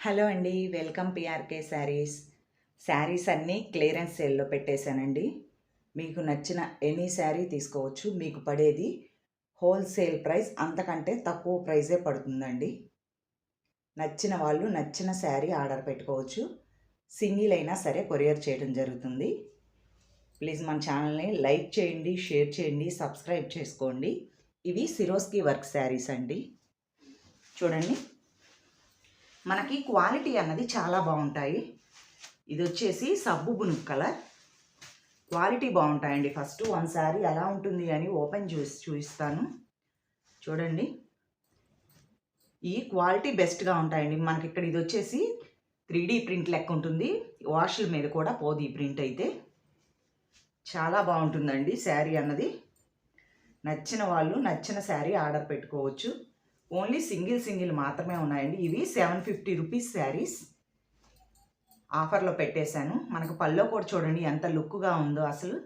Hello అండి welcome PRK saris. Saris అన్నీ clearance సేల్లో పెట్టేశానండి. మీకు నచ్చిన ఎనీ శారీ తీసుకోవచ్చు. మీకు పడేది హోల్సేల్ ప్రైస్ అంతకంటే తక్కువ ప్రైజే పడుతుందండి. నచ్చిన వాళ్ళు నచ్చిన శారీ ఆర్డర్ పెట్టుకోవచ్చు. సింగిల్ అయినా సరే కొరియర్ చేయడం జరుగుతుంది. ప్లీజ్ మన ఛానల్ని లైక్ చేయండి షేర్ చేయండి సబ్స్క్రైబ్ చేసుకోండి. ఇవి సిరోస్కి వర్క్ శారీస్ అండి. చూడండి. మనకి క్వాలిటీ అన్నది చాలా బాగుంటాయి. ఇది వచ్చేసి సబ్బు బునుక్ కలర్. క్వాలిటీ బాగుంటాయండి. ఫస్ట్ వన్ శారీ ఎలా ఉంటుంది అని ఓపెన్ చూసి చూపిస్తాను. చూడండి. ఈ క్వాలిటీ బెస్ట్గా ఉంటాయండి. మనకి ఇక్కడ ఇది వచ్చేసి త్రీ ప్రింట్ లెక్క ఉంటుంది. వాష్ల మీద కూడా పోదు ఈ ప్రింట్ అయితే చాలా బాగుంటుందండి శారీ అన్నది. నచ్చిన వాళ్ళు నచ్చిన శారీ ఆర్డర్ పెట్టుకోవచ్చు. ఓన్లీ సింగిల్ సింగిల్ మాత్రమే ఉన్నాయండి. ఇవి సెవెన్ ఫిఫ్టీ రూపీస్ శారీస్ ఆఫర్లో పెట్టేశాను. మనకు పళ్ళో కూడా చూడండి ఎంత లుక్గా ఉందో అసలు.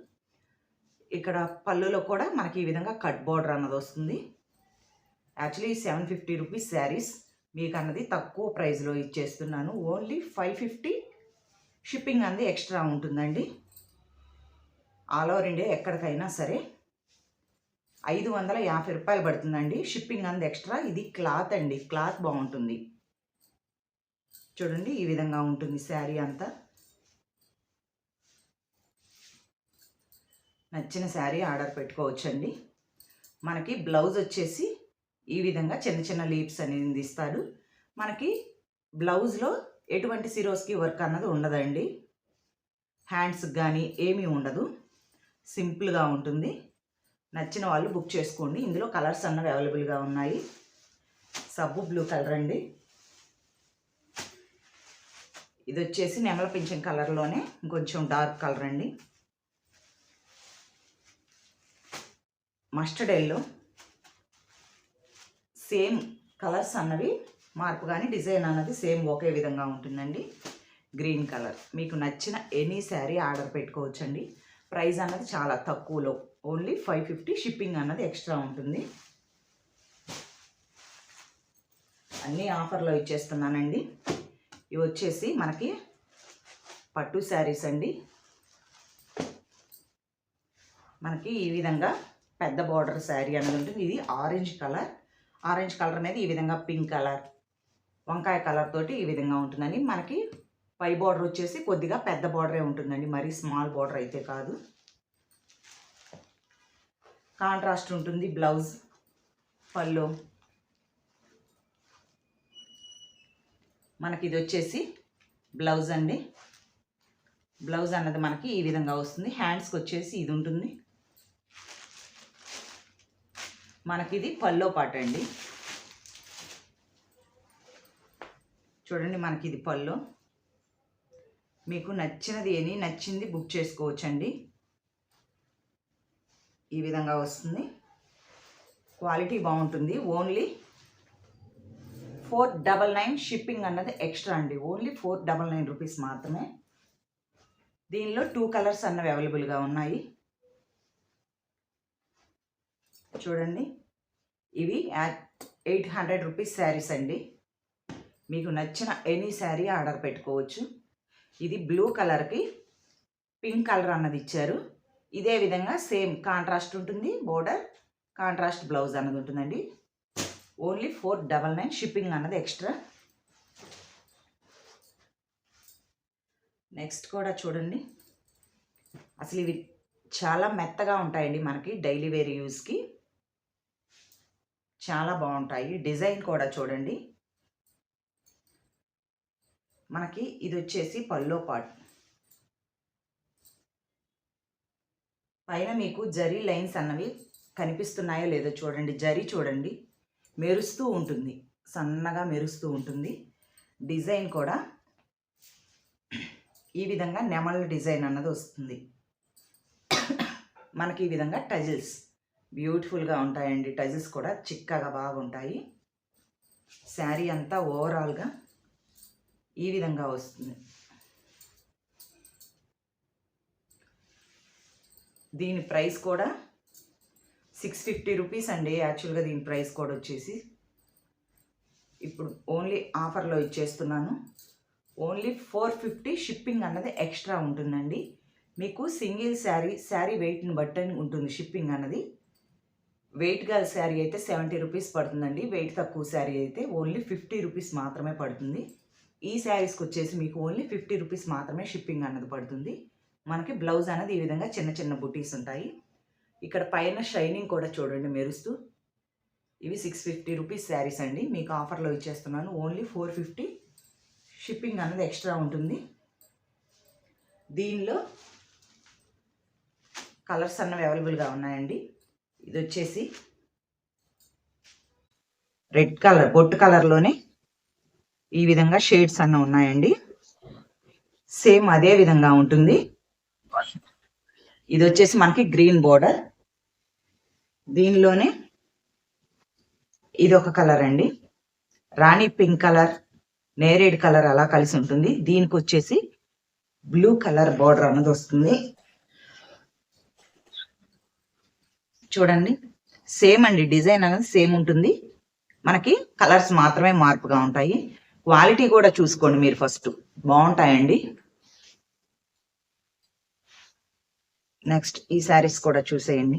ఇక్కడ పళ్ళులో కూడా మనకి ఈ విధంగా కట్ బోర్డర్ అన్నది వస్తుంది. Actually seven fifty rupees saris మీకు అన్నది తక్కువ ప్రైస్లో ఇచ్చేస్తున్నాను. ఓన్లీ ఫైవ్ ఫిఫ్టీ షిప్పింగ్ అనేది ఎక్స్ట్రా ఉంటుందండి. ఆల్ ఓవర్ ఇండియా ఎక్కడికైనా సరే ఐదు వందల యాభై రూపాయలు పడుతుందండి. షిప్పింగ్ అంది ఎక్స్ట్రా ఇది క్లాత్ అండి. క్లాత్ బాగుంటుంది. చూడండి ఈ విధంగా ఉంటుంది శారీ అంతా. నచ్చిన శారీ ఆర్డర్ పెట్టుకోవచ్చండి. మనకి బ్లౌజ్ వచ్చేసి ఈ విధంగా చిన్న చిన్న లీప్స్ అనేది ఇస్తాడు. మనకి బ్లౌజ్లో ఎటువంటి సిరోస్కి వర్క్ అన్నది ఉండదండి. హ్యాండ్స్కి కానీ ఏమీ ఉండదు. సింపుల్గా ఉంటుంది. నచ్చిన వాళ్ళు బుక్ చేసుకోండి. ఇందులో కలర్స్ అన్నవి అవైలబుల్గా ఉన్నాయి. సబ్బు బ్లూ కలర్ అండి. ఇది వచ్చేసి నెమల పింఛన్ కలర్లోనే ఇంకొంచెం డార్క్ కలర్ అండి. Mustard yellow. సేమ్ కలర్స్ అన్నవి మార్పు కానీ డిజైన్ అన్నది సేమ్ ఒకే విధంగా ఉంటుందండి. Green colour. మీకు నచ్చిన ఎనీ శారీ ఆర్డర్ పెట్టుకోవచ్చండి. ప్రైస్ అన్నది చాలా తక్కువలో ఓన్లీ ఫైవ్ ఫిఫ్టీ షిప్పింగ్ అన్నది ఎక్స్ట్రా ఉంటుంది. అన్నీ ఆఫర్లో ఇచ్చేస్తున్నానండి. ఇవి వచ్చేసి మనకి పట్టు శారీస్ అండి. మనకి ఈ విధంగా పెద్ద బార్డర్ శారీ అనేది ఉంటుంది. ఇది ఆరెంజ్ కలర్. ఆరెంజ్ కలర్ అనేది ఈ విధంగా పింక్ కలర్. వంకాయ కలర్ తోటి ఈ విధంగా ఉంటుందండి. మనకి పై బార్డర్ వచ్చేసి కొద్దిగా పెద్ద బార్డరే ఉంటుందండి. మరీ స్మాల్ బార్డర్ అయితే కాదు. కాంట్రాస్ట్ ఉంటుంది బ్లౌజ్ పళ్ళు. మనకి ఇది వచ్చేసి బ్లౌజ్ అండి. బ్లౌజ్ అన్నది మనకి ఈ విధంగా వస్తుంది. హ్యాండ్స్కి వచ్చేసి ఇది ఉంటుంది. మనకి ఇది పల్లో పాట అండి. చూడండి మనకి ఇది పల్లో. మీకు నచ్చినది ఏని నచ్చింది బుక్ చేసుకోవచ్చండి. ఈ విధంగా వస్తుంది. క్వాలిటీ బాగుంటుంది. Only four double nine shipping అన్నది ఎక్స్ట్రా అండి. Only four double nine rupees మాత్రమే. దీనిలో టూ కలర్స్ అన్నవి అవైలబుల్గా ఉన్నాయి. చూడండి. ఇవి ఎయిట్ హండ్రెడ్ రూపీస్ శారీస్ అండి. మీకు నచ్చిన ఎనీ శారీ ఆర్డర్ పెట్టుకోవచ్చు. ఇది బ్లూ కలర్కి పింక్ కలర్ అన్నది ఇచ్చారు. ఇదే విధంగా సేమ్ కాంట్రాస్ట్ ఉంటుంది బోర్డర్ కాంట్రాస్ట్ బ్లౌజ్ అన్నది ఉంటుందండి. Only four double nine shipping అన్నది ఎక్స్ట్రా. నెక్స్ట్ కూడా చూడండి. అసలు ఇవి చాలా మెత్తగా ఉంటాయండి మనకి డైలీ వేర్ యూస్కి చాలా బాగుంటాయి. డిజైన్ కూడా చూడండి. మనకి ఇది వచ్చేసి పల్లో పాట్ పైన మీకు జరీ లైన్స్ అన్నవి కనిపిస్తున్నాయో లేదో చూడండి. జరీ చూడండి. మెరుస్తూ ఉంటుంది. సన్నగా మెరుస్తూ ఉంటుంది. డిజైన్ కూడా ఈ విధంగా నెమల డిజైన్ అన్నది వస్తుంది. మనకి ఈ విధంగా టజిల్స్ బ్యూటిఫుల్గా ఉంటాయండి. టజిల్స్ కూడా చిక్కగా బాగుంటాయి. శారీ అంతా ఓవరాల్గా ఈ విధంగా వస్తుంది. దీని ప్రైస్ కూడా సిక్స్ ఫిఫ్టీ రూపీస్ అండి. యాక్చువల్గా దీని ప్రైస్ కూడా వచ్చేసి ఇప్పుడు ఓన్లీ ఆఫర్లో ఇచ్చేస్తున్నాను. ఓన్లీ ఫోర్ ఫిఫ్టీ షిప్పింగ్ అన్నది ఎక్స్ట్రా ఉంటుందండి. మీకు సింగిల్ శారీ శారీ వెయిట్ని బట్టి ఉంటుంది షిప్పింగ్ అన్నది. వెయిట్ గల శారీ అయితే సెవెంటీ రూపీస్ పడుతుందండి. వెయిట్ తక్కువ శారీ అయితే ఓన్లీ ఫిఫ్టీ రూపీస్ మాత్రమే పడుతుంది. ఈ శారీస్కి వచ్చేసి మీకు ఓన్లీ ఫిఫ్టీ రూపీస్ మాత్రమే షిప్పింగ్ అన్నది పడుతుంది. మనకి బ్లౌజ్ అనేది ఈ విధంగా చిన్న చిన్న బుటీస్ ఉంటాయి. ఇక్కడ పైన షైనింగ్ కూడా చూడండి మెరుస్తూ. ఇవి సిక్స్ ఫిఫ్టీ రూపీస్ శారీస్ అండి. మీకు ఆఫర్లో ఇచ్చేస్తున్నాను. ఓన్లీ ఫోర్ ఫిఫ్టీ షిప్పింగ్ అనేది ఎక్స్ట్రా ఉంటుంది. దీనిలో కలర్స్ అన్నవి అవైలబుల్గా ఉన్నాయండి. ఇది వచ్చేసి రెడ్ కలర్ బొట్టు కలర్లోనే ఈ విధంగా షేడ్స్ అన్న ఉన్నాయండి. సేమ్ అదే విధంగా ఉంటుంది. ఇది వచ్చేసి మనకి గ్రీన్ బోర్డర్. దీనిలోనే ఇది ఒక కలర్ అండి. రాణి పింక్ కలర్ నేరేడ్ కలర్ అలా కలిసి ఉంటుంది. దీనికి వచ్చేసి బ్లూ కలర్ బోర్డర్ అన్నది వస్తుంది. చూడండి. సేమ్ అండి డిజైన్ అనేది సేమ్ ఉంటుంది. మనకి కలర్స్ మాత్రమే మార్పుగా ఉంటాయి. క్వాలిటీ కూడా చూసుకోండి మీరు ఫస్ట్. బాగుంటాయండి. నెక్స్ట్ ఈ శారీస్ కూడా చూసేయండి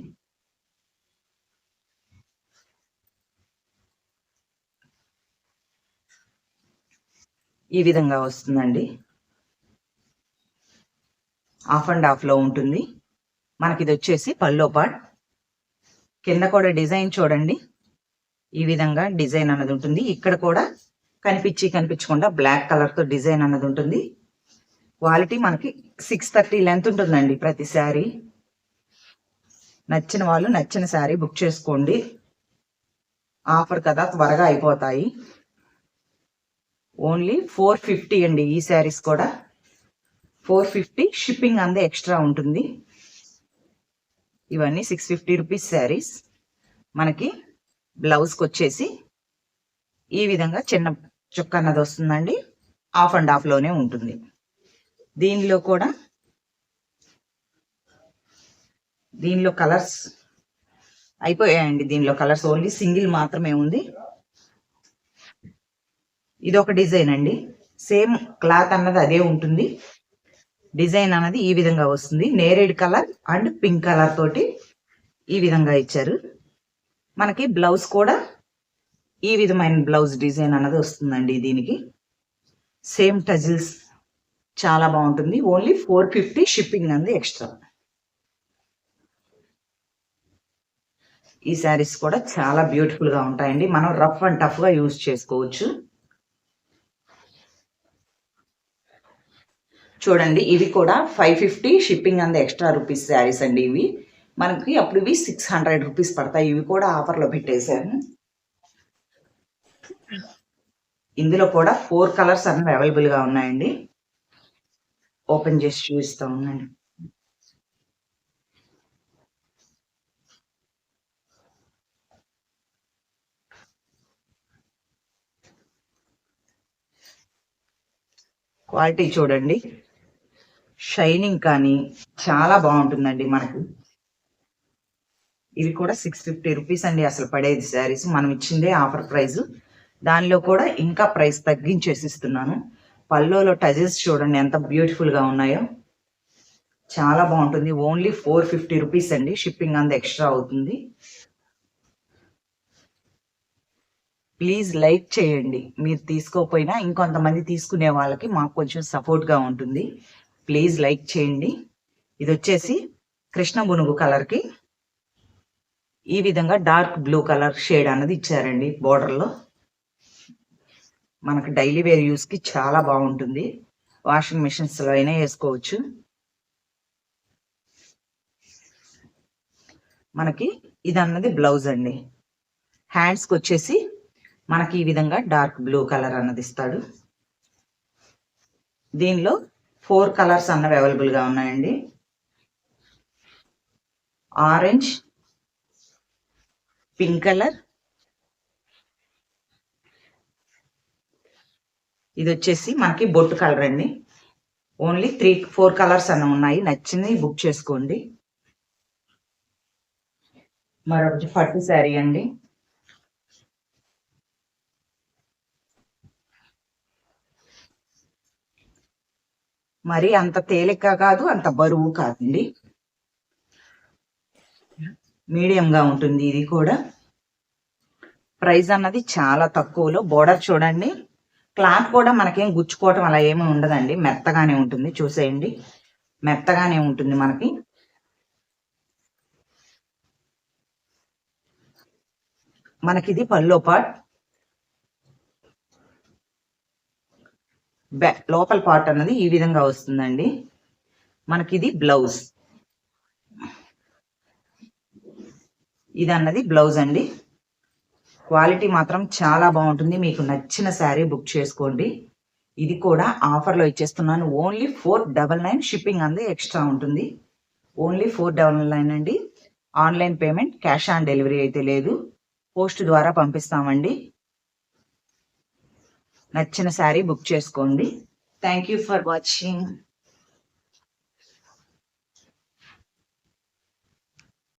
ఈ విధంగా వస్తుందండి. హాఫ్ అండ్ హాఫ్లో ఉంటుంది. మనకి ఇది వచ్చేసి పల్లో పాట్ కింద కూడా డిజైన్ చూడండి. ఈ విధంగా డిజైన్ అన్నది ఉంటుంది. ఇక్కడ కూడా కనిపించి కనిపించకుండా బ్లాక్ కలర్తో డిజైన్ అన్నది ఉంటుంది. క్వాలిటీ మనకి సిక్స్ థర్టీ లెంత్ ఉంటుందండి ప్రతి శారీ. నచ్చిన వాళ్ళు నచ్చిన శారీ బుక్ చేసుకోండి. ఆఫర్ కదా త్వరగా అయిపోతాయి. ఓన్లీ ఫోర్ ఫిఫ్టీ అండి ఈ శారీస్ కూడా. ఫోర్ ఫిఫ్టీ షిప్పింగ్ అందే ఎక్స్ట్రా ఉంటుంది. ఇవన్నీ సిక్స్ ఫిఫ్టీ రూపీస్ శారీస్. మనకి బ్లౌజ్కి వచ్చేసి ఈ విధంగా చిన్న చుక్క అన్నది వస్తుందండి. ఆఫ్ అండ్ ఆఫ్లోనే ఉంటుంది. దీనిలో కూడా దీనిలో కలర్స్ అయిపోయాయండి. దీనిలో కలర్స్ ఓన్లీ సింగిల్ మాత్రమే ఉంది. ఇది ఒక డిజైన్ అండి. సేమ్ క్లాత్ అన్నది అదే ఉంటుంది. డిజైన్ అన్నది ఈ విధంగా వస్తుంది. నేరేడ్ కలర్ అండ్ పింక్ కలర్ తోటి ఈ విధంగా ఇచ్చారు. మనకి బ్లౌజ్ కూడా ఈ విధమైన బ్లౌజ్ డిజైన్ అన్నది వస్తుందండి దీనికి. సేమ్ టజిల్స్ చాలా బాగుంటుంది. ఓన్లీ ఫోర్ ఫిఫ్టీ షిప్పింగ్ అంది ఎక్స్ట్రా ఈ శారీస్ కూడా చాలా బ్యూటిఫుల్గా ఉంటాయండి. మనం రఫ్ అండ్ టఫ్గా యూజ్ చేసుకోవచ్చు. చూడండి ఇవి కూడా ఫైవ్ ఫిఫ్టీ షిప్పింగ్ అంది ఎక్స్ట్రా రూపీస్ శారీస్ అండి ఇవి. మనకి అప్పుడు ఇవి సిక్స్ హండ్రెడ్ రూపీస్ పడతాయి. ఇవి కూడా ఆఫర్లో పెట్టేశాను. ఇందులో కూడా ఫోర్ కలర్స్ అనేవి అవైలబుల్గా ఉన్నాయండి. ఓపెన్ చేసి చూపిస్తా ఉండండి. క్వాలిటీ చూడండి. షైనింగ్ కానీ చాలా బాగుంటుందండి మనకు. ఇవి కూడా సిక్స్ ఫిఫ్టీ రూపీస్ అండి అసలు పడేది శారీస్. మనం ఇచ్చిందే ఆఫర్ ప్రైస్. దానిలో కూడా ఇంకా ప్రైస్ తగ్గించేసి ఇస్తున్నాను. పల్లోలో టజెస్ చూడండి ఎంత బ్యూటిఫుల్గా ఉన్నాయో. చాలా బాగుంటుంది. ఓన్లీ ఫోర్ ఫిఫ్టీ రూపీస్ అండి. షిప్పింగ్ అంత ఎక్స్ట్రా అవుతుంది. ప్లీజ్ లైక్ చేయండి. మీరు తీసుకోకపోయినా ఇంకొంతమంది తీసుకునే వాళ్ళకి మాకు కొంచెం సపోర్ట్గా ఉంటుంది. ప్లీజ్ లైక్ చేయండి. ఇది వచ్చేసి కృష్ణ బునుగు కలర్కి ఈ విధంగా డార్క్ బ్లూ కలర్ షేడ్ అన్నది ఇచ్చారండి బోర్డర్లో మనకు డైలీ వేర్ యూస్కి చాలా బాగుంటుంది. వాషింగ్ మిషన్స్లో అయినా వేసుకోవచ్చు. మనకి ఇది అన్నది బ్లౌజ్ అండి. హ్యాండ్స్కి వచ్చేసి మనకి ఈ విధంగా డార్క్ బ్లూ కలర్ అన్నది ఇస్తాడు. దీనిలో ఫోర్ కలర్స్ అన్నవి అవైలబుల్గా ఉన్నాయండి. ఆరెంజ్ పింక్ కలర్ ఇది వచ్చేసి మనకి బొట్టు కలర్ అండి. ఓన్లీ త్రీ ఫోర్ కలర్స్ అన్న ఉన్నాయి. నచ్చింది బుక్ చేసుకోండి. మరొకటి పట్టు శారీ అండి. మరి అంత తేలిక కాదు అంత బరువు కాదండి. మీడియంగా ఉంటుంది ఇది కూడా. ప్రైస్ అన్నది చాలా తక్కువలో. బోర్డర్ చూడండి. క్లాత్ కూడా మనకేం గుచ్చుకోవటం అలా ఏమీ ఉండదండి. మెత్తగానే ఉంటుంది. చూసేయండి. మెత్తగానే ఉంటుంది మనకి. మనకిది పల్లో పార్ట్. లోపల పార్ట్ అన్నది ఈ విధంగా వస్తుందండి. మనకిది బ్లౌజ్. ఇది అన్నది బ్లౌజ్ అండి. క్వాలిటీ మాత్రం చాలా బాగుంటుంది. మీకు నచ్చిన శారీ బుక్ చేసుకోండి. ఇది కూడా ఆఫర్లో ఇచ్చేస్తున్నాను. Only four double nine shipping అంది ఎక్స్ట్రా ఉంటుంది. ఓన్లీ ఫోర్ డబల్ నైన్ అండి. Online payment cash on delivery అయితే లేదు. పోస్ట్ ద్వారా పంపిస్తామండి. నచ్చిన శారీ బుక్ చేసుకోండి. Thank you for watching.